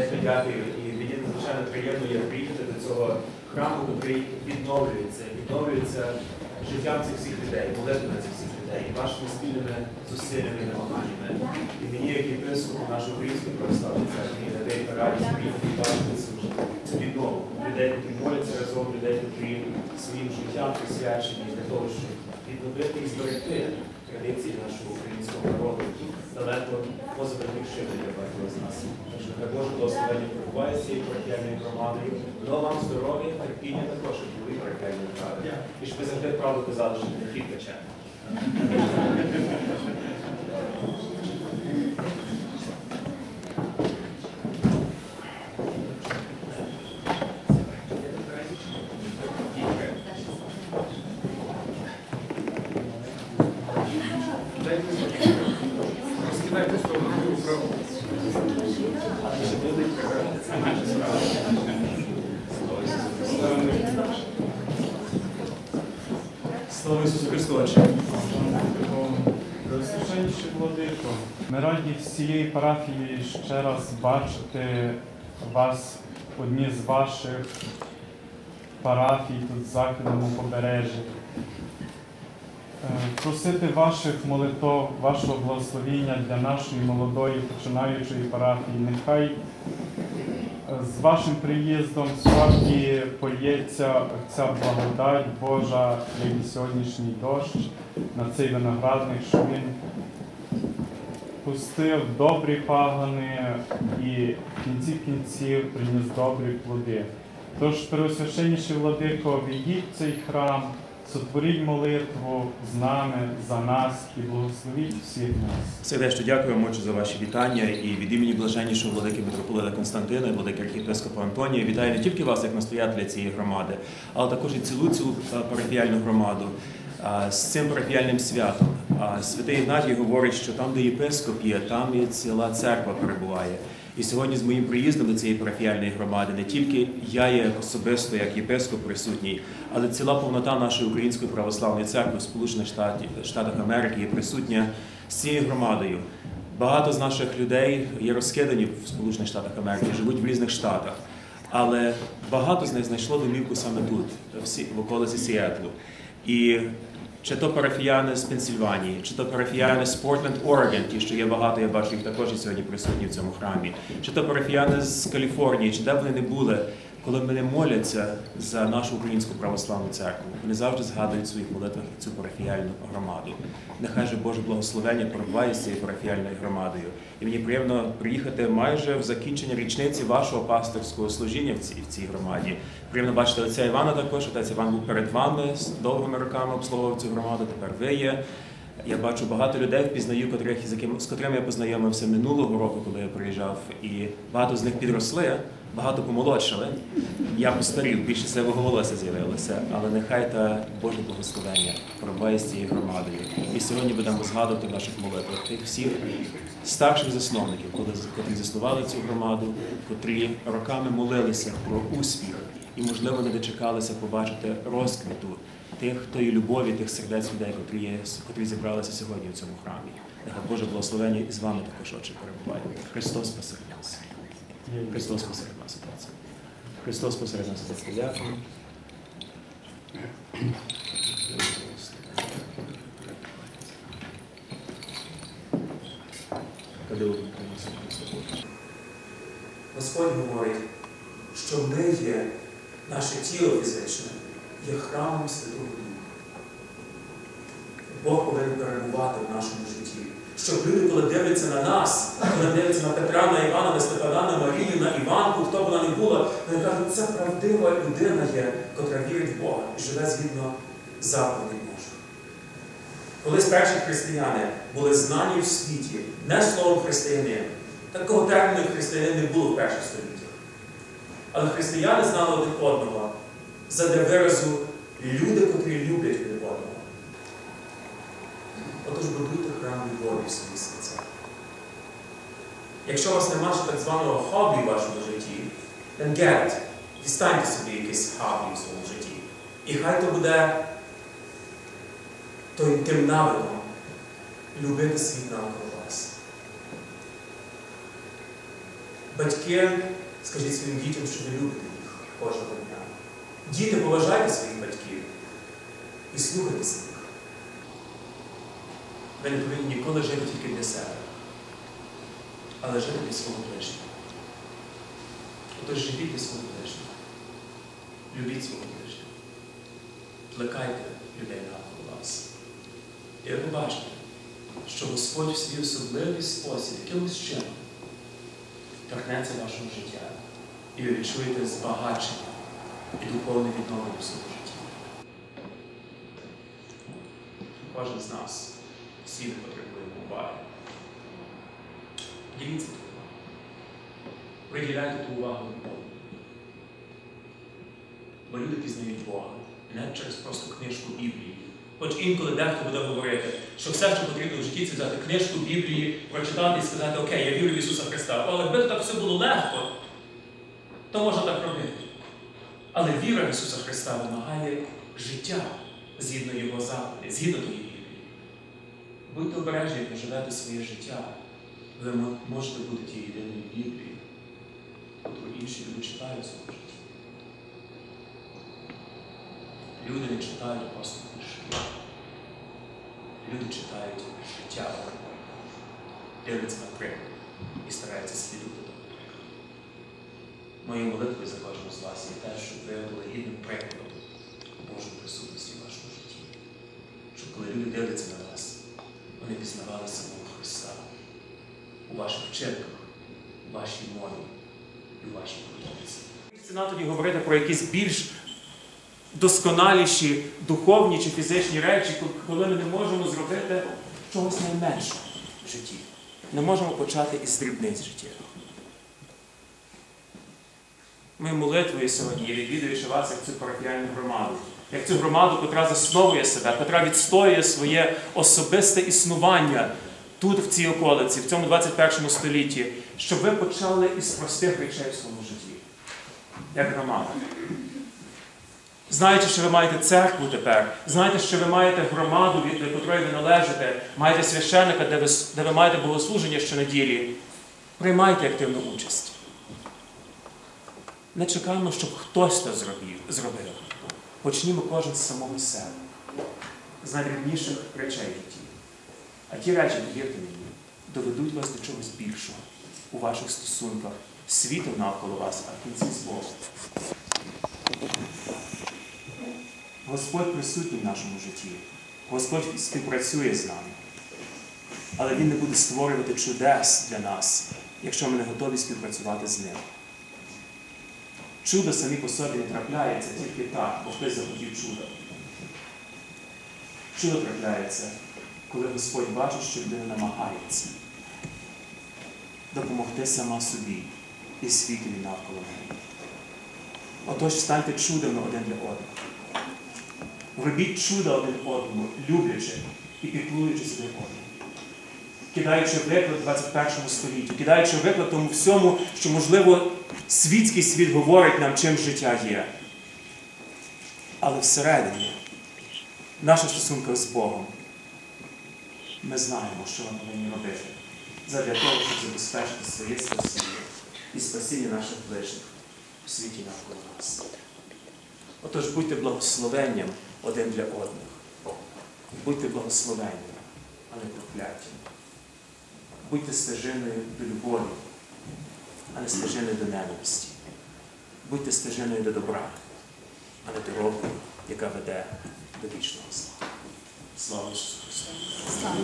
Які дякую. І мені надзвичайно приємно є приїхати до цього храму, який відновлюється, відновлюється життям цих всіх людей, молитвами цих всіх людей, вашими спільними зусиллями і намаганнями. І мені, як єпископу нашої української православної церкви, і людей радість приїхати і бачити цю віднову. Людей, які моляться разом, людей, які своїм життям присвячені для того, щоб відновити і зберегти традиції нашого українського народу далеко поза батьківщини для багатьох з нас. Тож нехай Боже благословення перебуває з цією парахіальною громадою. Ну, вам здоров'я, терпіння також, і були парахіальні вправи. І щоб ви завжди правду казали, що не тільки пече. Слава Ісусу Христу! Отче. Священніший владико, ми раді всієї парафії ще раз бачити вас, одні з ваших парафій тут в західному побережжі. Е, Просити ваших молитов, вашого благословіння для нашої молодої починаючої парафії. Нехай е, з вашим приїздом справді полється ця благодать Божа, як і сьогоднішній дощ на цей виноградник, що він пустив добрі пагани і в кінці кінців приніс добрі плоди. Тож, Преосвященніший владико, війдіть в цей храм, сотворіть молитву з нами, за нас і благословіть всіх нас. Сердечно дякуємо за ваші вітання і від імені блаженнішого владики митрополита Константина і владики архієпископа Антонія вітаю не тільки вас як настоятеля цієї громади, але також і цілу цілу е, парафіяльну громаду з цим парафіяльним святом. Святий Ігнатій говорить, що там, де єпископ є, там і ціла церква перебуває. І сьогодні з моїм приїздом до цієї парафіяльної громади не тільки я є особисто як єпископ присутній, але ціла повнота нашої української православної церкви в Сполучених Штатах Америки є присутня з цією громадою. Багато з наших людей є розкидані в Сполучених Штатах Америки, живуть в різних штатах. Але багато з них знайшло домівку саме тут, в околиці Сіетлу. І чи то парафіяни з Пенсільванії, чи то парафіяни з Портленд, Орегон, ті, що є багато, я бачу їх також і сьогодні присутні в цьому храмі, чи то парафіяни з Каліфорнії, чи де б вони не були, коли вони моляться за нашу українську православну церкву, вони завжди згадують в своїх молитвах цю парафіяльну громаду. Нехай же Боже благословення перебуває з цією парафіяльною громадою. І мені приємно приїхати майже в закінчення річниці вашого пасторського служіння в цій, в цій громаді. Приємно бачити отця Івана також. Отець Іван був перед вами з довгими роками обслуговував цю громаду. Тепер ви є. Я бачу багато людей, впізнаю, котрих з яким з котрими я познайомився минулого року, коли я приїжджав, і багато з них підросли, багато помолодшали. Я постарів, більше сивого волосся з'явилося, але нехай та Боже благословення пробуває з цією громадою. І сьогодні будемо згадувати в наших молитвах тих всіх старших засновників, котрі заснували цю громаду, котрі роками молилися про успіх і, можливо, не дочекалися побачити розквіту тих тої любові, тих сердець людей, котрі, є, котрі зібралися сьогодні в цьому храмі. Нехай Боже благословення і з вами також очі перебуває. Христос посеред нас. Христос посеред нас, Отець. Христос посеред нас, Отець. Дякую. Господь говорить, що ми є, наше тіло фізичне, є храмом Святого Духа. Бог повинен перебувати в нашому житті. Щоб люди, коли дивляться на нас, коли дивляться на Петра, на Івана, на Степана, на Марію, на Іванку, хто б вона не була, вони кажуть, це правдива людина є, котра вірить в Бога і живе згідно заповідей Божих. Колись перші християни були знані в світі не словом християнин. Такого терміну християнин не було в перших століттях. Але християни знали один одного задля виразу люди, котрі люблять один одного. Отож в своїх серцях. Якщо у вас немає так званого хобі в вашому житті, then get. Дістаньте собі якесь хобі в своєму житті. І хай то буде той тим навиком любити світ навколо вас. Батьки, скажіть своїм дітям, що ви любите їх кожного дня. Діти, поважайте своїх батьків і слухайтеся Ви не повинні ніколи жити тільки для себе, але жити для свого ближнього. Отож живіть для свого ближнього. Любіть свого ближнього. Плекайте людей навколо вас. І ви побачите, що Господь в свій особливий спосіб, якимось чином, торкнеться вашого життя. І ви відчуєте збагачення і духовне відновлення в своєму житті. Кожен з нас всі ми потребуємо уваги. Діліться ту увагу. Приділяйте ту увагу Богу. Бо люди пізнають Бога не через просто книжку Біблії. Хоч інколи дехто буде говорити, що все, що потрібно в житті, це взяти книжку Біблії, прочитати і сказати, окей, я вірю в Ісуса Христа. Але якби так все було легко, то можна так робити. Але віра в Ісуса Христа вимагає життя згідно Його заповіді, згідно тої Біблії. Будьте обережні, як живете своє життя. Ви можете бути тією єдиною Біблією, яку інші люди читають в своєму житті. Люди не читають просто книжки. Люди читають життя, дивляться на приклад і стараються слідувати. Моєю молитвою за кожного з вас є те, щоб ви були гідним прикладом Божої присутності в вашому житті. Щоб коли люди дивляться на вас, вони пізнавали самого Христа у ваших вчинках, у вашій мові і у вашій поведінці. Ціна тоді говорити про якісь більш досконаліші духовні чи фізичні речі, коли ми не можемо зробити чогось найменшого в житті. Не можемо почати із дрібниць життя. Моєю молитвою сьогодні відвідуючи вас як цю парафіальну громаду, як цю громаду, яка засновує себе, яка відстоює своє особисте існування тут, в цій околиці, в цьому 21 столітті, щоб ви почали із простих речей в своєму житті, як громада. Знаючи, що ви маєте церкву тепер, знаєте, що ви маєте громаду, від якої ви належите, маєте священника, де ви, де ви маєте богослуження щонеділі, приймайте активну участь. Не чекаємо, щоб хтось це зробив. зробив. Почнімо кожен з самого себе, з найдрібніших речей в житті. А ті речі, повірте мені, доведуть вас до чогось більшого у ваших стосунках з світом навколо вас, а в кінці з Господь присутній в нашому житті. Господь співпрацює з нами. Але Він не буде створювати чудес для нас, якщо ми не готові співпрацювати з ним. Чудо самі по собі не трапляється тільки так, бо хтось захотів чудо. Чудо трапляється, коли Господь бачить, що людина намагається допомогти сама собі і світові навколо неї. Отож станьте чудами один для одного. Робіть чудо один одному, люблячи і піклуючись один одному. Кидаючи виклик 21 столітті, кидаючи виклик тому всьому, що, можливо, світський світ говорить нам, чим життя є. Але всередині, наша стосунка з Богом, ми знаємо, що ми повинні робити задля того, щоб забезпечити своє спасіння і спасіння наших ближніх у світі навколо нас. Отож будьте благословенням один для одних. Будьте благословенням, а не прокляттям. Будьте стежиною до любові, а не стежиною до ненависті. Будьте стежиною до добра, а не дорогою, яка веде до вічного зла. Слава Ісусу Христу! Слава.